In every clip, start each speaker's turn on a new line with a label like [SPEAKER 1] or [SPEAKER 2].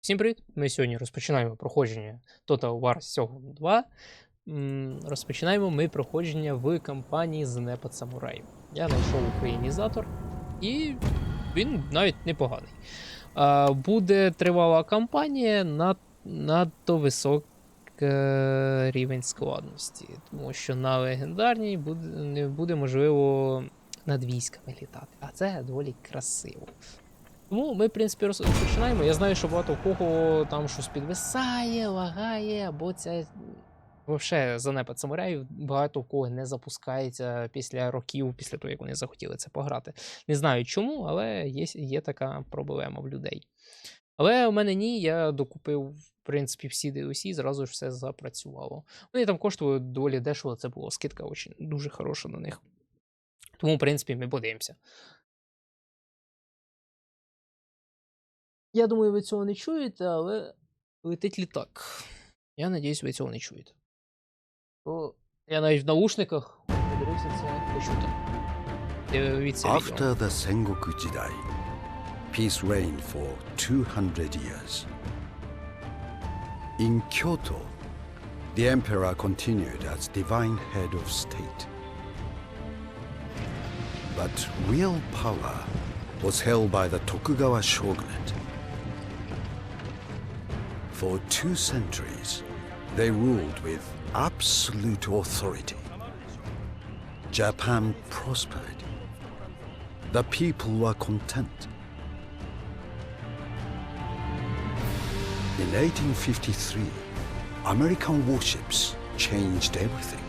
[SPEAKER 1] Всім привіт! Ми сьогодні розпочинаємо проходження Total War Shogun 2. Розпочинаємо ми проходження в кампанії Занепад самураїв. Я знайшов українізатор, і він навіть непоганий. Буде тривала кампанія на надто високий рівень складності, тому що на легендарній буде, не буде можливо над військами літати. А це доволі красиво. Тому ми, в принципі, розпочинаємо. Я знаю, що багато в кого там щось підвисає, лагає, або це. Взагалі, занепад самураїв багато в кого не запускається після років, після того, як вони захотіли це пограти. Не знаю чому, але є, є така проблема в людей. Але у мене ні, я докупив, в принципі, всі DLC, зразу ж все запрацювало. Вони там коштували доволі дешево, це була скидка дуже хороша на них. Тому, в принципі, ми подивимося. Я думаю, ви цього не чуєте, але летить літак. Я надіюсь, ви цього не чуєте. Бо я навіть в наушниках подивився це почути. Дивіться відео.
[SPEAKER 2] After the Sengoku Jidai, peace reigned for 200 years. In Kyoto, the emperor continued as divine head of state. But real power was held by the Tokugawa shogunate. For two centuries, they ruled with absolute authority. Japan prospered the people were content. In 1853, American warships changed everything.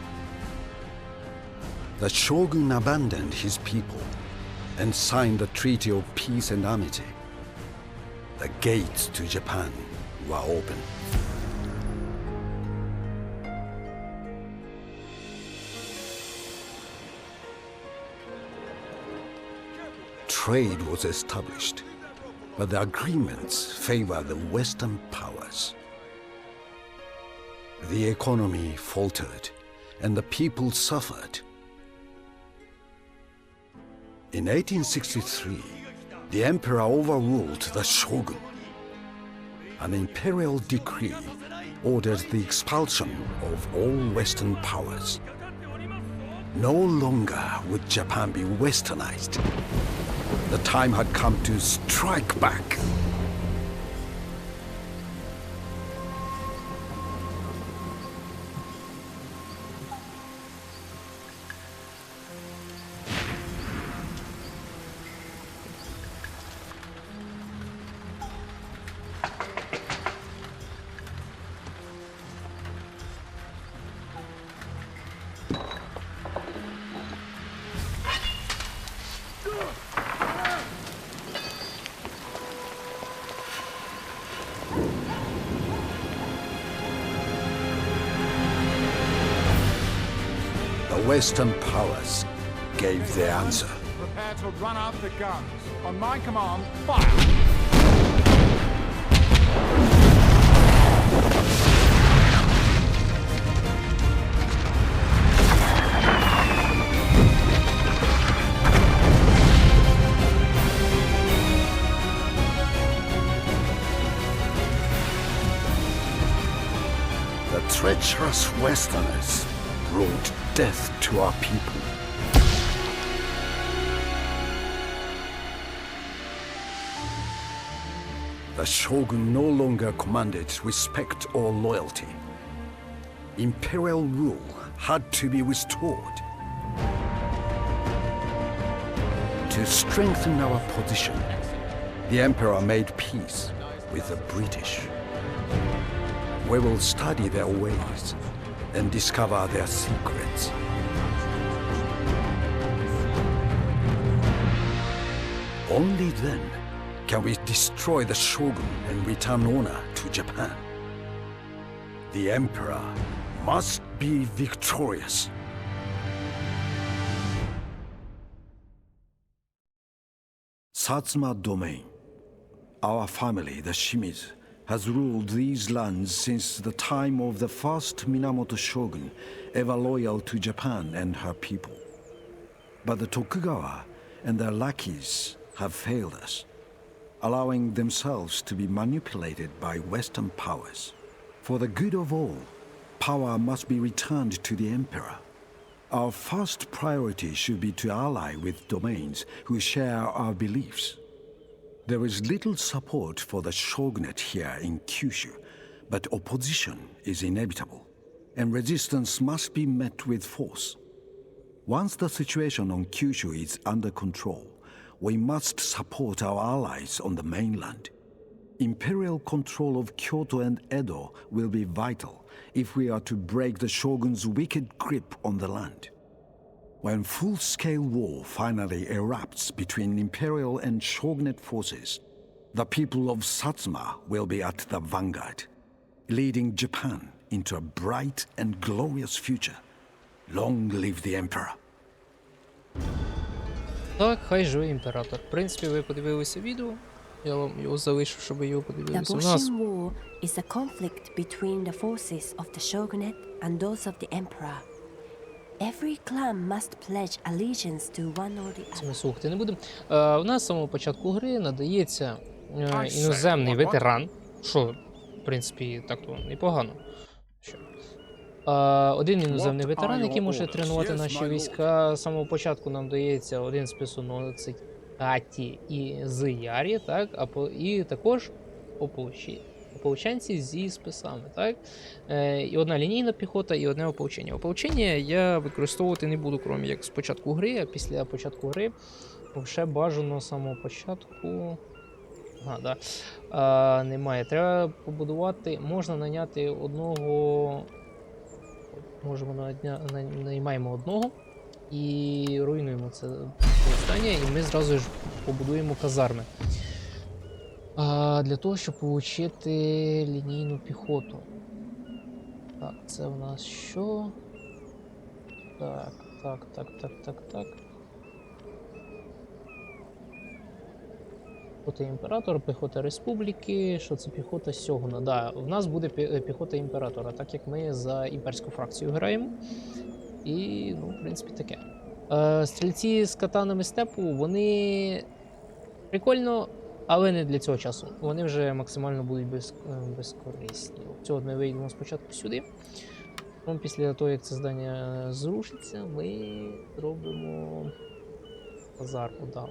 [SPEAKER 2] The shogun abandoned his people and signed the Treaty of Peace and Amity. The gates to Japan were open. Trade was established, but the agreements favored the Western powers. The economy faltered, and the people suffered. In 1863, the emperor overruled the shogun. An imperial decree ordered the expulsion of all Western powers. No longer would Japan be westernized. The time had come to strike back. Western powers gave their answer.
[SPEAKER 3] Prepare to run out the guns. On my command, fire!
[SPEAKER 2] The treacherous Westerners brought death to our people. The shogun no longer commanded respect or loyalty. Imperial rule had to be restored. To strengthen our position, the emperor made peace with the British. We will study their ways and discover their secrets. Only then can we destroy the shogun and return honor to Japan. The emperor must be victorious. Satsuma domain. Our family, the Shimizu, has ruled these lands since the time of the first Minamoto shogun, ever loyal to Japan and her people. But the Tokugawa and their lackeys have failed us. allowing themselves to be manipulated by Western powers. For the good of all, power must be returned to the Emperor. Our first priority should be to ally with domains who share our beliefs. There is little support for the shogunate here in Kyushu, but opposition is inevitable, and resistance must be met with force. Once the situation on Kyushu is under control, we must support our allies on the mainland. Imperial control of Kyoto and Edo will be vital if we are to break the shogun's wicked grip on the land. When full scale war finally erupts between imperial and shogunate forces, the people of Satsuma will be at the vanguard, leading Japan into a bright and glorious future. Long live the Emperor!
[SPEAKER 1] Так, хай живе імператор. В принципі, ви подивилися відео. Я вам його залишу, щоб ви його
[SPEAKER 4] The
[SPEAKER 1] подивилися. У нас
[SPEAKER 4] Boshin War is a conflict between the forces of the shogunate and those of the emperor. Every clan must pledge allegiance to one or the
[SPEAKER 1] Це
[SPEAKER 4] other.
[SPEAKER 1] ми слухати не будемо. Е, у нас з самого початку гри надається е, іноземний ветеран, що, в принципі, так то непогано. Що? Е, один іноземний ветеран, який може тренувати наші війська. З самого початку нам дається один списоносець Таті і з Ярі, так, а по, і також ополчі. Ополченці зі списами, так? Е, і одна лінійна піхота, і одне ополчення. Ополчення я використовувати не буду, крім як з початку гри, а після початку гри ще бажано з самого початку. А, да. а, немає. Треба побудувати. Можна наняти одного. Можемо наймаємо одного і руйнуємо це повстання, і ми зразу ж побудуємо казарми. Для того, щоб отримати лінійну піхоту. Так, це в нас що? Так, так, так, так, так, так. Піхота імператора, піхота республіки. Що це піхота Сьогуна? Да, в нас буде е, піхота імператора, так як ми за імперську фракцію граємо. І, ну, в принципі, таке. Е, стрільці з катанами степу, вони прикольно, але не для цього часу. Вони вже максимально будуть без, е, безкорисні. Цього ми вийдемо спочатку сюди. Потім після того, як це здання зрушиться, ми зробимо казарму. Да.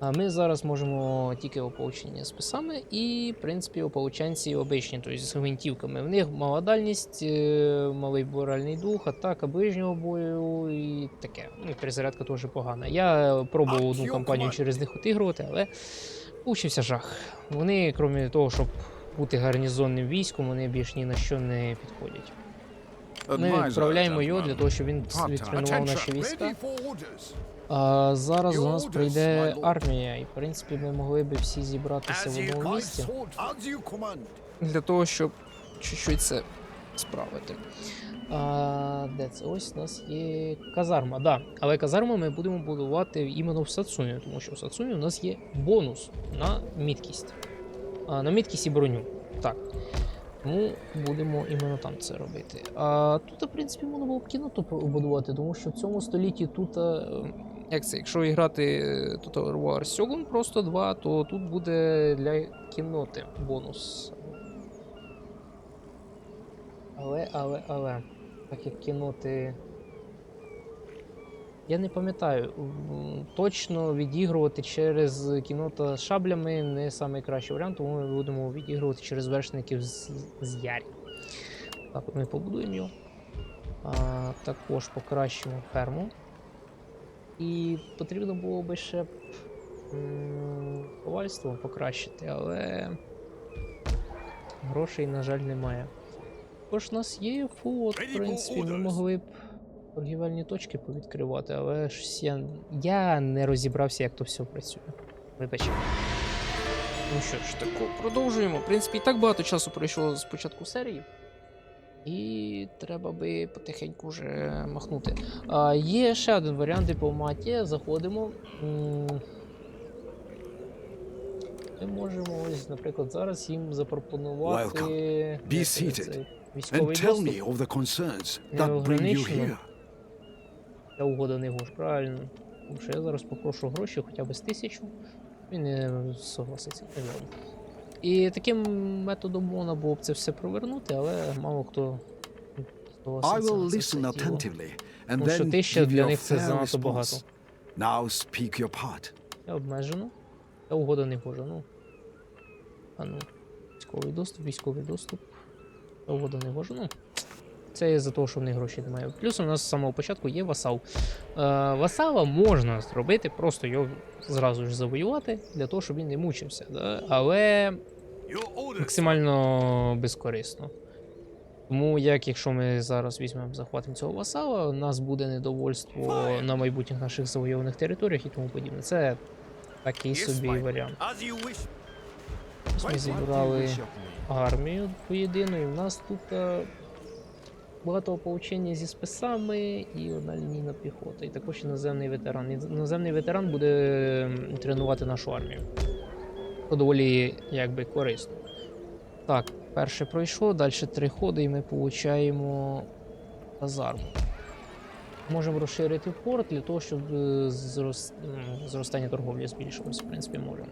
[SPEAKER 1] А ми зараз можемо тільки ополчення з писами і, в принципі, ополченці обичні, тобто з гвинтівками. В них мала дальність, е, малий буральний дух, атака ближнього бою і таке. Ну і перезарядка теж погана. Я пробував одну кампанію через них отігрувати, але учився жах. Вони, крім того, щоб бути гарнізонним військом, вони більш ні на що не підходять. Ми відправляємо його для того, щоб він відтренував наші війська. А зараз до нас прийде армія, і в принципі ми могли би всі зібратися в одному місці для того, щоб чуть-чуть це справити. А, де це? Ось у нас є казарма, да. Але казарму ми будемо будувати іменно в Сацумі, тому що в Сацумі у нас є бонус на міткість. А, на міткість і броню. Так. Тому будемо іменно там це робити. А тут, в принципі, можна було б кіноту побудувати, тому що в цьому столітті тут. е, Як це, якщо грати е, Total War Shogun просто 2, то тут буде для кінноти бонус. Але, але, але. Так як кіноти. Я не пам'ятаю. Точно відігрувати через кінота з шаблями не найкращий варіант, тому ми будемо відігрувати через вершників з, з Ярі. Так, ми побудуємо його. А, також покращимо ферму. І потрібно було би ще ковальство покращити, але грошей, на жаль, немає. Також у нас є флот, в принципі, ми могли б торгівельні точки повідкривати, але щось я, я не розібрався, як то все працює. Вибач. Ну що ж, так продовжуємо. В принципі, і так багато часу пройшло з початку серії. І треба би потихеньку вже махнути. А, є ще один варіант дипломатія. Заходимо. Ми можемо ось, наприклад, зараз їм запропонувати
[SPEAKER 2] Welcome. Be seated.
[SPEAKER 1] Цей
[SPEAKER 2] And
[SPEAKER 1] військовий
[SPEAKER 2] tell
[SPEAKER 1] доступ.
[SPEAKER 2] me of the concerns that bring you here.
[SPEAKER 1] Ця угода не гуш, правильно. Тому що я зараз попрошу гроші хоча б з тисячу. Він не согласиться. не. І таким методом можна було б це все провернути, але мало хто
[SPEAKER 2] I
[SPEAKER 1] согласиться
[SPEAKER 2] will listen attentively and
[SPEAKER 1] Тому що
[SPEAKER 2] then
[SPEAKER 1] тисяча
[SPEAKER 2] give
[SPEAKER 1] для них це занадто багато.
[SPEAKER 2] Now speak your part.
[SPEAKER 1] Я обмежено. Та угода не гоже, ну. А ну. Військовий доступ, військовий доступ. Угода не гоже, ну. Це із-за того, що в них грошей немає. Плюс у нас з самого початку є васал. Е, васала можна зробити, просто його зразу ж завоювати, для того, щоб він не мучився. Да? Але максимально безкорисно. Тому як якщо ми зараз візьмемо захватимо цього васала, у нас буде недовольство на майбутніх наших завойованих територіях і тому подібне. Це такий собі варіант. Ми зібрали армію поєдину, і в нас тут е, багато ополчення зі списами і одна лінійна піхота. І також іноземний ветеран. Іноземний ветеран буде тренувати нашу армію. Що доволі якби корисно. Так, перше пройшло, далі три ходи, і ми получаємо казарму. Можемо розширити порт для того, щоб е, зрос... зростання торговлі збільшилось, в принципі, можемо.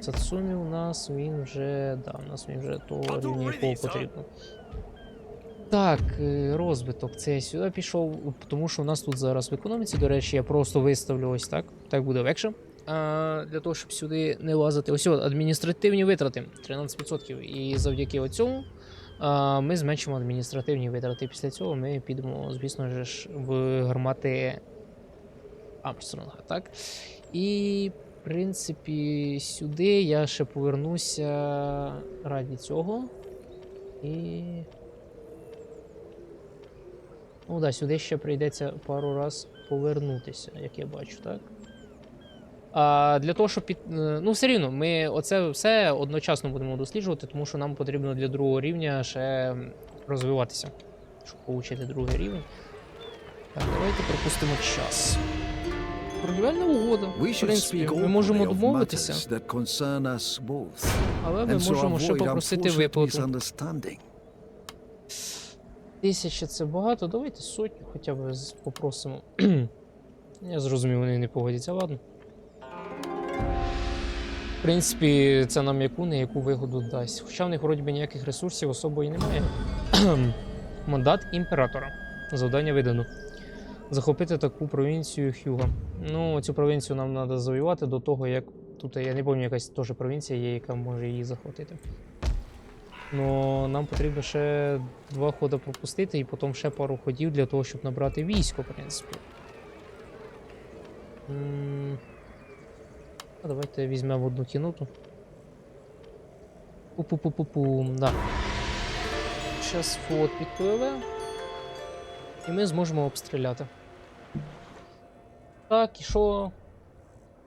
[SPEAKER 1] Сацумі у нас він вже. Да, у нас він вже того рівня, якого потрібно. Так, е, розвиток. Це я сюди пішов, тому що у нас тут зараз в економіці, до речі, я просто виставлю ось так. Так буде легше. А, для того, щоб сюди не лазити. Ось от, адміністративні витрати 13%. І завдяки цьому ми зменшимо адміністративні витрати. Після цього ми підемо, звісно ж, в гармати Армстронга, так? І, принципі, сюди я ще повернуся раді цього. І. Ну да, сюди ще прийдеться пару раз повернутися, як я бачу, так? А для того, щоб під. е, Ну, все рівно, ми оце все одночасно будемо досліджувати, тому що нам потрібно для другого рівня ще розвиватися, щоб отримати другий рівень. Так, давайте пропустимо час. Торгівельна угода. В принципі, ми можемо домовитися, але ми можемо ще попросити виплату. Тисяча це багато, давайте сотню хоча б попросимо. Я зрозумів, вони не погодяться, ладно. В принципі, це нам яку не яку вигоду дасть. Хоча в них вроді би ніяких ресурсів особо і немає. Мандат імператора. Завдання видано. Захопити таку провінцію Хюга. Ну, цю провінцію нам треба завоювати до того, як тут я не пам'ятаю, якась теж провінція є, яка може її захватити. Ну, нам потрібно ще два ходи пропустити і потім ще пару ходів для того, щоб набрати військо, в принципі. А давайте візьмемо одну кіноту. Пу-пу-пу-пу-пу, да. Зараз флот підпливе. І ми зможемо обстріляти. Так, і що?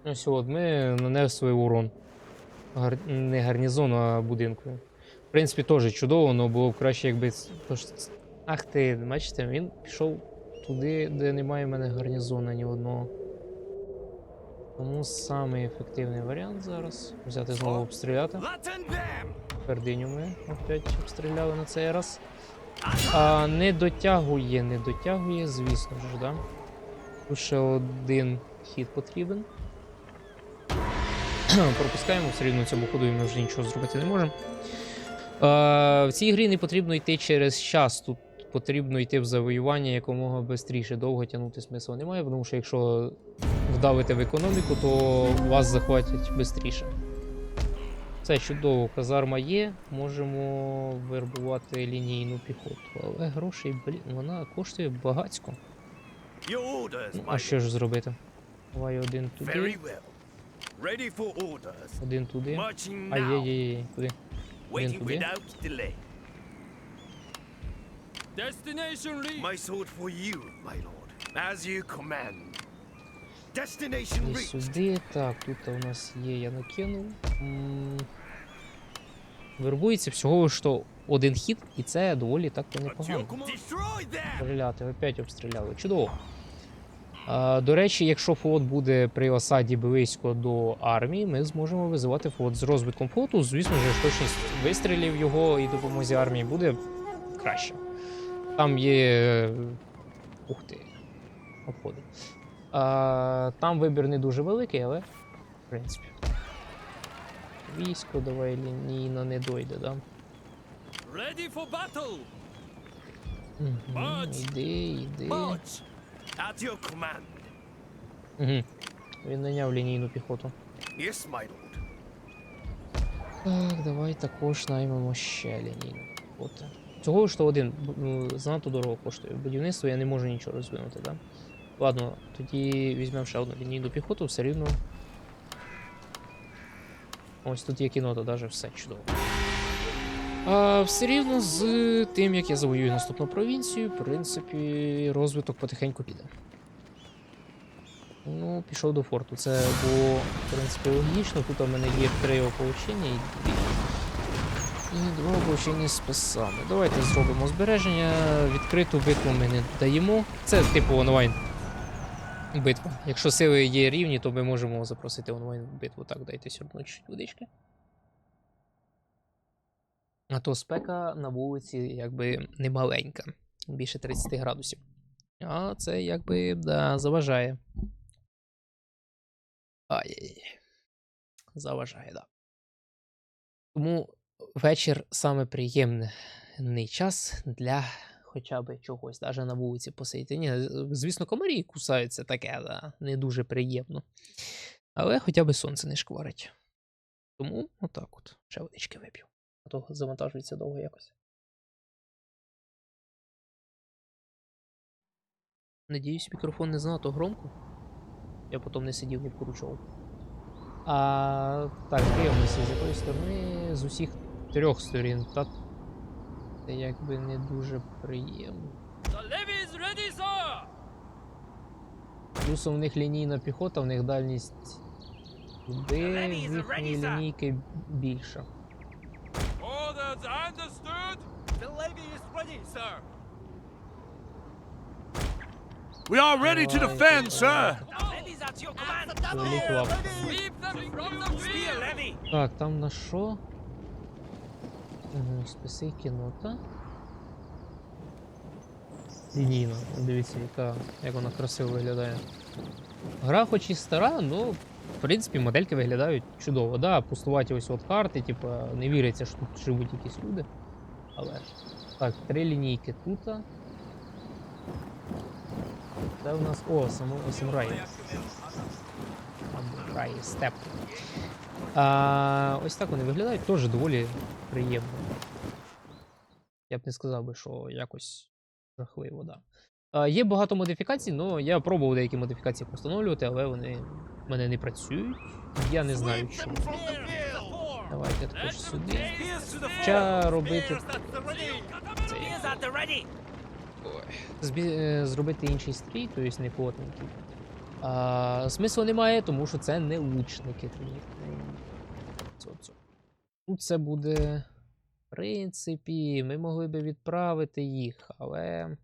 [SPEAKER 1] Ось от, ми нанесли урон. Гар... Не гарнізону, а будинку. В принципі, теж чудово, але було б краще, якби. Ах ти, бачите, він пішов туди, де немає в мене гарнізону ні одного. Тому самий ефективний варіант зараз. Взяти знову обстріляти. Пердиню ми опять обстріляли на цей раз. А, не дотягує, не дотягує, звісно ж, да? Ще один хід потрібен. Пропускаємо, все рівно цьому ходу і ми вже нічого зробити не можемо. Е, в цій грі не потрібно йти через час. Тут потрібно йти в завоювання якомога швидше. Довго тягнути смисла немає, тому що якщо вдавите в економіку, то вас захватять швидше. Це чудово, казарма є, можемо вербувати лінійну піхоту. Але грошей, блін, вона коштує багацько. Ну, а що ж зробити? Давай один туди,
[SPEAKER 5] Very well. Ready for orders.
[SPEAKER 1] один туди.
[SPEAKER 5] Marching
[SPEAKER 1] А є,
[SPEAKER 5] now.
[SPEAKER 1] є, є, куди?
[SPEAKER 5] Waiting
[SPEAKER 1] туди.
[SPEAKER 5] without delay.
[SPEAKER 3] Destination reached.
[SPEAKER 5] My sword for you, my lord. As you command. Destination reached.
[SPEAKER 1] сюди. Так, тут у нас є, я накинув. Вербується всього що один хід, і це доволі так то непогано. Стріляти, опять обстріляли. Чудово. До речі, якщо флот буде при осаді близько до армії, ми зможемо визивати флот з розвитком флоту. Звісно ж, точність вистрілів його і допомозі армії буде краще. Там є. Ух ти. Обходи. А, там вибір не дуже великий, але в принципі. Військо давай лінійно не дойде, да?
[SPEAKER 5] Ready for battle.
[SPEAKER 1] Угу, іди.
[SPEAKER 5] March. At your command.
[SPEAKER 1] Угу. Він наняв лінійну піхоту.
[SPEAKER 5] Yes, my lord.
[SPEAKER 1] Так, давай також наймемо ще лінійну піхоту. Цього ж то один ну, занадто дорого коштує. Будівництво я не можу нічого розвинути, да? Ладно, тоді візьмемо ще одну лінійну піхоту, все рівно. Ось тут є кінота, даже все чудово. А, все рівно з тим, як я завоюю наступну провінцію, в принципі, розвиток потихеньку піде. Ну, пішов до форту. Це було, в принципі, логічно. Тут у мене є три ополчення і дві. І два ополчення з писами. Давайте зробимо збереження. Відкриту битву ми не даємо. Це типу онлайн битва. Якщо сили є рівні, то ми можемо запросити онлайн битву. Так, дайте чуть водички. А то спека на вулиці якби не маленька. Більше 30 градусів. А це якби да, заважає. Ай-яй-яй. Заважає, да. Тому вечір саме приємний час для хоча б чогось, навіть на вулиці посидіти. Ні, звісно, комарі кусаються таке, да, не дуже приємно. Але хоча б сонце не шкварить. Тому отак от. Ще водички вип'ю. А то завантажується довго якось. Надіюсь, мікрофон не занадто громко. Я потім не сидів, не вкручував. А, так, дивимося, з якої сторони, з усіх трьох сторін. Та це якби не дуже приємно.
[SPEAKER 5] The levy is ready, sir.
[SPEAKER 1] Плюсом в них лінійна піхота, в них дальність туди, в лінійки більша.
[SPEAKER 3] Orders understood.
[SPEAKER 5] The levy is ready, sir. We are ready to
[SPEAKER 1] Давайте,
[SPEAKER 5] defend, sir.
[SPEAKER 1] давайте.
[SPEAKER 5] Levy's at your command.
[SPEAKER 1] Великий лап.
[SPEAKER 5] Sweep them from the Spear levy.
[SPEAKER 1] Так, там на що? Угу, списи кінота. Лінійно. Дивіться, яка, як вона красиво виглядає. Гра хоч і стара, ну, в принципі, модельки виглядають чудово. Да, пустуваті ось от карти, типа, не віриться, що тут живуть якісь люди. Але. Так, три лінійки тут. Це у нас. О, само, самураї. Самураї, степ. А, ось так вони виглядають, теж доволі приємно. Я б не сказав би, що якось жахливо, да. Є багато модифікацій, але я пробував деякі модифікації постановлювати, але вони мене не працюють. Я не знаю чому. Давайте також сюди. Хоча робити цей, збі- е, зробити інший стрій, тобто не плотненький. А, смислу немає, тому що це не лучники. Оце. Ну, це буде. В принципі, ми могли би відправити їх, але.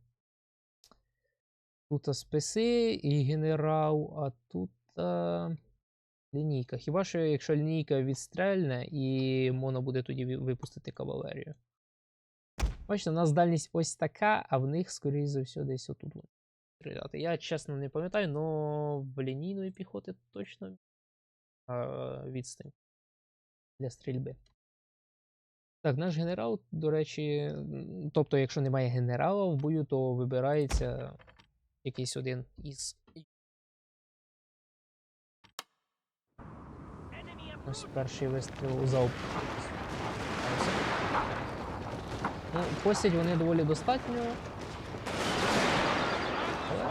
[SPEAKER 1] Тут списи і генерал, а тут а, лінійка. Хіба що якщо лінійка відстрельне і можна буде тоді випустити кавалерію. Бачите, у нас дальність ось така, а в них, скоріше за все, десь отут стріляти. Я чесно не пам'ятаю, але в лінійної піхоти точно відстань для стрільби. Так, наш генерал, до речі, тобто, якщо немає генерала в бою, то вибирається якийсь один із. Ось перший вистріл залп. Ну, постять вони доволі достатньо. Але...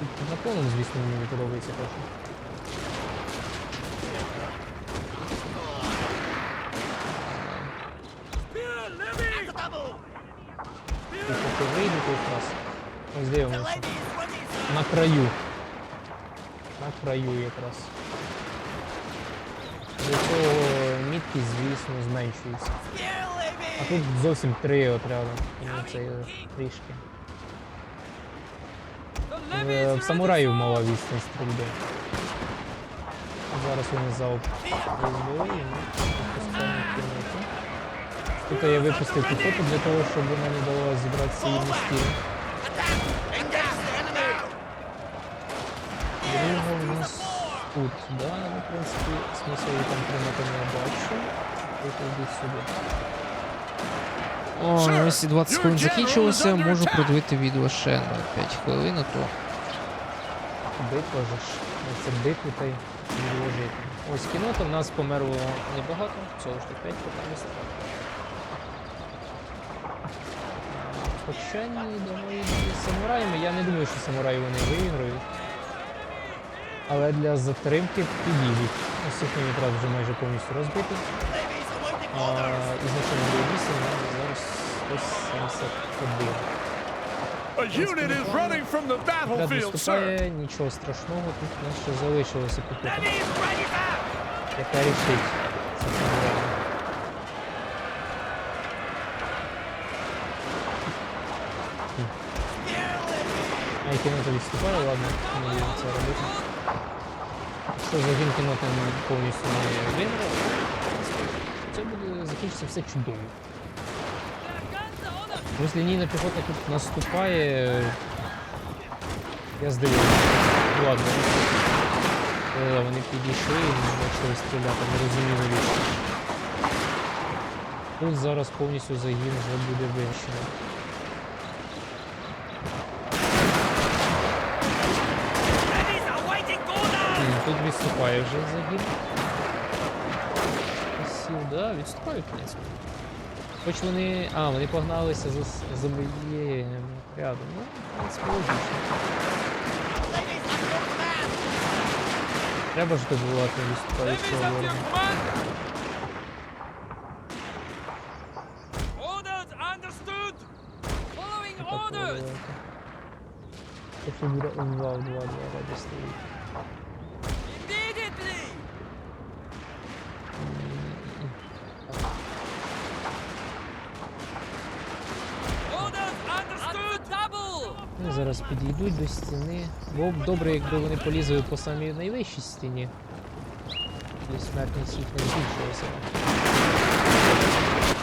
[SPEAKER 1] Тут звісно, мені не подобається теж. Вийду тут якраз. Ось дивимося. На краю. На краю якраз. До цього міткість, звісно, зменшується. А тут зовсім три отряди. Це трішки. В, в самураїв мала відстань стрільби. Зараз вони залп розбили і ми пускаємо кіноти. Тут я випустив піхоту для того, щоб вона не дала зібрати свої містки. Друга нас сюди, ну, в принципі, смисл там тримати не бачу. Тут йдіть сюди.
[SPEAKER 6] О, ну, ось 20 хвилин закінчилося, можу продивити відео ще на 5 хвилин, а то
[SPEAKER 1] Битва же ж. Це битву та й відложити. Ось кінота в нас померло небагато, всього ж 5 поки Хоча ні, думаю, з самураями. Я не думаю, що самураї вони виграють. Але для затримки підійдуть. Ось їх мені правда вже майже повністю розбити. А, ізначально було 8, а зараз 171.
[SPEAKER 3] A unit is running from the battlefield, sir.
[SPEAKER 1] нічого страшного, тут у нас ще залишилося піхота. Яка рішить це самурай. А і відступає, ладно, не будемо це робити. Загін кінота повністю не виграв, це буде закінчиться все чудово. Ось лінійна піхота тут наступає. Я. Ну, Ладно. Е, Вони підійшли і почали стріляти, не розумію навіщо. Тут зараз повністю загін вже буде винищений. М, Тут відступає вже загін. Сіл, да, відступають, в принципі. Хоч вони. А, вони погналися за, за моєю рядом. Ну, логічно. Треба ж добувати відступаючого ворога.
[SPEAKER 7] Orders.
[SPEAKER 1] Якщо буде М2 в 2 2 раді стоїть.
[SPEAKER 7] Double!
[SPEAKER 1] Зараз підійдуть до стіни. Було б добре, якби вони полізли по самій найвищій стіні. Тоді смертність їх не збільшилася.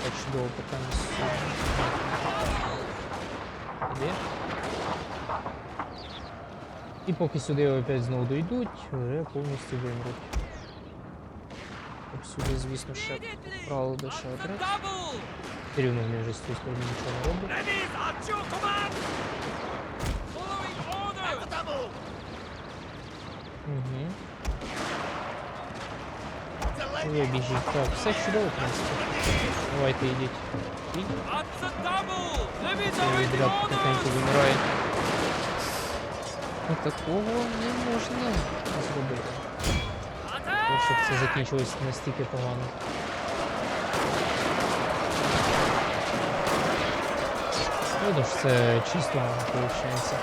[SPEAKER 1] Так чудово поки не. І поки сюди опять знову дійдуть, вже повністю вимруть. Сюди, звісно, ще правило де ще отряд. рівно вони вже з сторони нічого не роблять.
[SPEAKER 7] Enemies at your command! Following orders! double!
[SPEAKER 1] Угу. Ви біжіть. Так, все чудово, в принципі. Давайте йдіть. Йдіть.
[SPEAKER 7] At the double! Enemies
[SPEAKER 1] Цей
[SPEAKER 7] awaiting
[SPEAKER 1] відряд потихеньку
[SPEAKER 7] orders!
[SPEAKER 1] вимирає.
[SPEAKER 6] ну, такого не можна.
[SPEAKER 1] Зробити.
[SPEAKER 7] Attack!
[SPEAKER 1] Тому щоб це закінчилось настільки погано. Видно ж, це чисто виходить.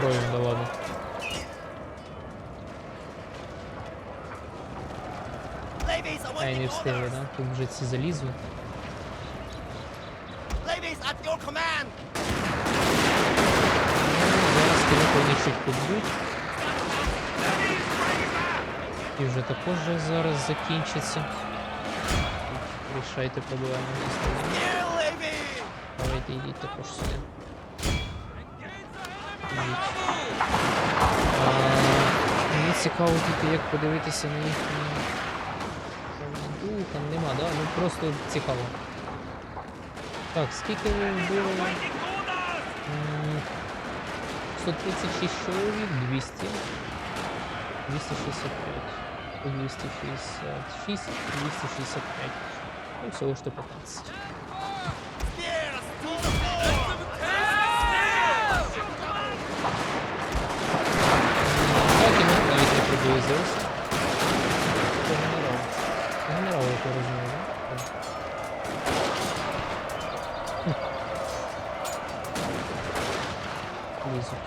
[SPEAKER 1] Так як кров'ю, да ладно. А, і не встигли, да? Тут вже ці залізли. Зараз кілька вони швидко б'ють. І вже також же зараз закінчиться. Рішайте проблеми зі сторони. Давайте йдіть також сюди. Цікаво тільки як подивитися на їхні. Ну, там нема, да? Ну просто цікаво. Так, скільки ви вбили? 136 чоловік, 200. 265. 266, 265. Ну, всього ж 15. не приблизилися. Це генерал. Це генерал, як я розумію, так? Лізуть.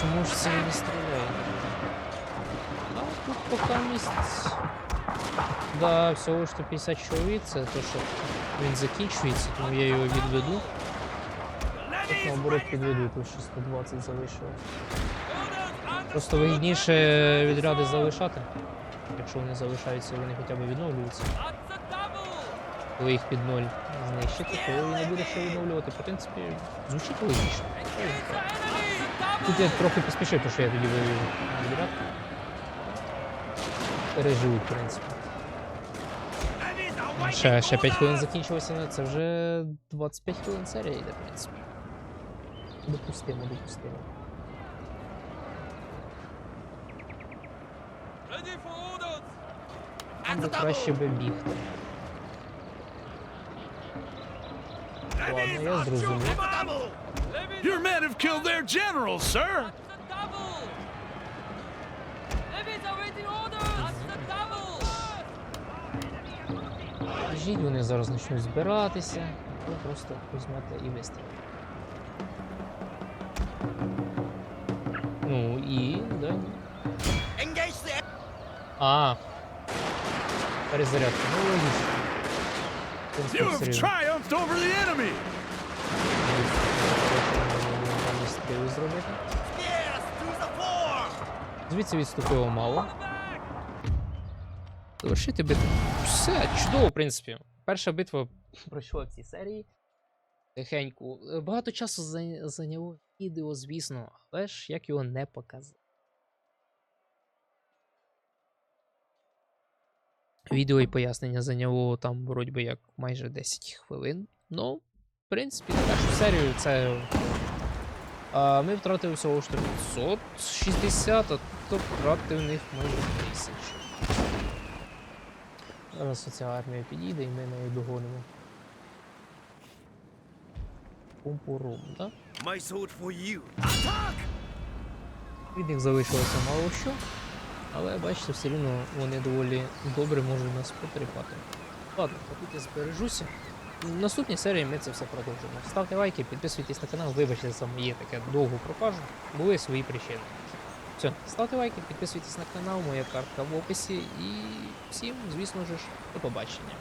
[SPEAKER 1] Чому ж це він не стріляє? А тут поки місць. Да, всього ж 150 чоловік, це то, що він закінчується, тому я його відведу. Наоборот ще 120 залишилось. Просто вигідніше відряди залишати. Якщо вони залишаються, вони хоча б відновлюються. Коли їх під ноль знищити, то не буде що відновлювати. В принципі, звучить логічно. Тут я трохи поспішив, тому що я тоді вивів дев'ятку. Переживуть, в принципі. Ще, ще 5 хвилин закінчилося, ну, це вже 25 хвилин серія йде, в принципі. Допустимо, допустимо.
[SPEAKER 7] Ready!
[SPEAKER 1] Там би краще би бігти. Ладно, я зрозумів.
[SPEAKER 5] Your men have killed their general, sir!
[SPEAKER 1] Біжіть, вони зараз почнуть збиратися. Ви просто візьмете і вистрілите. Ну і. Да. А. Перезарядка. Ну рівно.
[SPEAKER 5] triumphed over the enemy!
[SPEAKER 1] Звідси відступило мало. Завершити битву. Все, чудово, в принципі. Перша битва пройшла в цій серії. Тихеньку. Багато часу зай- зайняло відео, звісно, але ж як його не показати. Відео і пояснення зайняло там, вроді би, як майже 10 хвилин. Ну, в принципі, першу серію це. А ми втратили всього ж 560, а то втратив них майже 1000. Зараз оця армія підійде і ми неї догонимо. Пумпурум, так?
[SPEAKER 5] My sword for you.
[SPEAKER 1] Від них залишилося мало що. Але бачите, все рівно вони доволі добре можуть нас потріпати. Ладно, тут я збережуся. В наступній серії ми це все продовжимо. Ставте лайки, підписуйтесь на канал, вибачте за моє таке довгу пропажу. Були свої причини. Все, ставте лайки, підписуйтесь на канал, моя картка в описі і всім, звісно ж, до побачення.